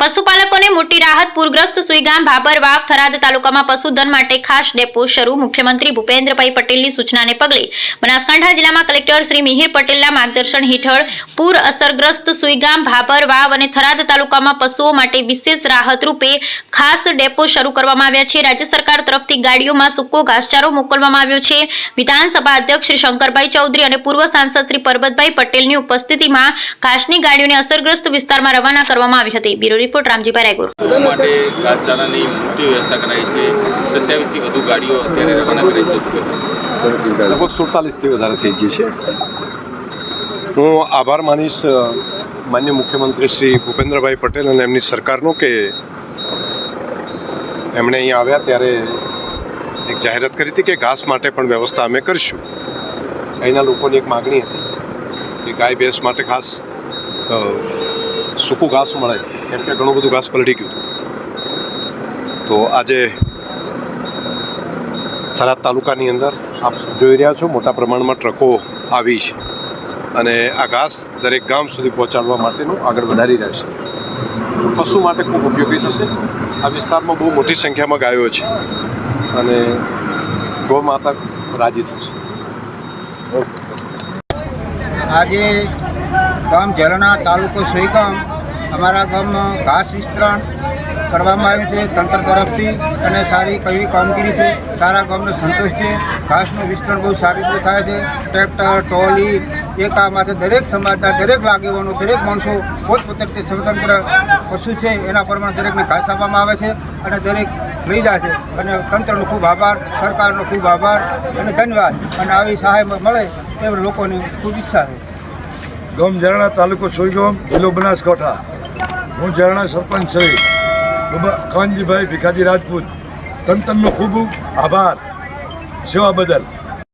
પશુપાલકોને મોટી રાહત, પૂરગ્રસ્ત સુઈગામ ભાબર વાવ, થરાદ તાલુકામાં પશુધન માટે ખાસ ડેપો શરૂ. મુખ્યમંત્રી ભૂપેન્દ્રભાઈ પટેલની સૂચનાને પગલે બનાસકાંઠા જિલ્લામાં કલેક્ટર શ્રી મિહિર પટેલના માર્ગદર્શન હેઠળ પૂર અસરગ્રસ્ત સુઈગામ ભાબર વાવ અને થરાદ તાલુકામાં પશુઓ માટે વિશેષ રાહત રૂપે ખાસ ડેપો શરૂ કરવામાં આવ્યા છે. રાજ્ય સરકાર તરફથી ગાડીઓમાં સૂકો ઘાસચારો મોકલવામાં આવ્યો છે. વિધાનસભા અધ્યક્ષ શ્રી શંકરભાઈ ચૌધરી અને પૂર્વ સાંસદ શ્રી પરબતભાઈ પટેલની ઉપસ્થિતિમાં ઘાસની ગાડીઓને અસરગ્રસ્ત વિસ્તારમાં રવાના કરવામાં આવી હતી. Bureau report Ramjibhai Raygur. માટે ઘાસચારાની મોટી વ્યવસ્થા કરાઈ છે. સત્યાવીસથી વધુ ગાડીઓ અત્યારે રવાના કરાઈ છે? લગભગ સુડતાલીસથી વધારે થઈ ગઈ છે. હું આભાર માનીશ માન્ય મુખ્યમંત્રી શ્રી ભૂપેન્દ્રભાઈ પટેલ અને એમની સરકારનો કે એમણે અહીં આવ્યા ત્યારે એક જાહેરાત કરી હતી કે ઘાસ માટે પણ વ્યવસ્થા અમે કરીશું. અહીંના લોકોની એક માગણી હતી કે ગાય ભેંસ માટે ખાસ સૂકું ઘાસ મળે, કેમ કે ઘણું બધું ઘાસ પલટી ગયું હતું. તો આજે થરાદ તાલુકાની અંદર આપ જોઈ રહ્યા છો, મોટા પ્રમાણમાં ટ્રકો આવી છે. અને આ ઘાસ દરેક ગામ સુધી પહોંચાડવા માટેનું આગળ વધારી રહ્યા છે. પશુ માટે ખૂબ ઉપયોગી થશે. આ વિસ્તારમાં બહુ મોટી સંખ્યામાં ગાયો છે. અને ગૌ માતા રાજી થશે. આજે ગામ ઝરણા તાલુકો સોઈગામ અમારા ગામમાં ઘાસ વિસ્તરણ કરવામાં આવ્યું છે, તંત્ર તરફથી અને સારી કઈ કામગીરી છે. સારા ગામનો સંતોષ છે. ઘાસનું વિસ્તરણ બહુ સારી રીતે થાય છે. ટ્રેક્ટર, ટ્રોલી માટે દરેક સમાજના દરેક લાગેવાનો, દરેક માણસો પોતપોતે રીતે સ્વતંત્ર પશુ છે. એના પ્રમાણે દરેકને ઘાસ આપવામાં આવે છે અને દરેક લઈ જાય છે. અને તંત્રનો ખૂબ આભાર, સરકારનો ખૂબ આભાર અને ધન્યવાદ. અને આવી સહાય મળે એ લોકોની ખૂબ ઈચ્છા છે. ગામ જરાણા તાલુકો સોઈગામ, જિલ્લો બનાસકાંઠા. હું ઝરણા સરપંચ શ્રી કાનજીભાઈ ભીખાજી રાજપૂત. તંત્રનો ખૂબ આભાર. સેવા બદલ.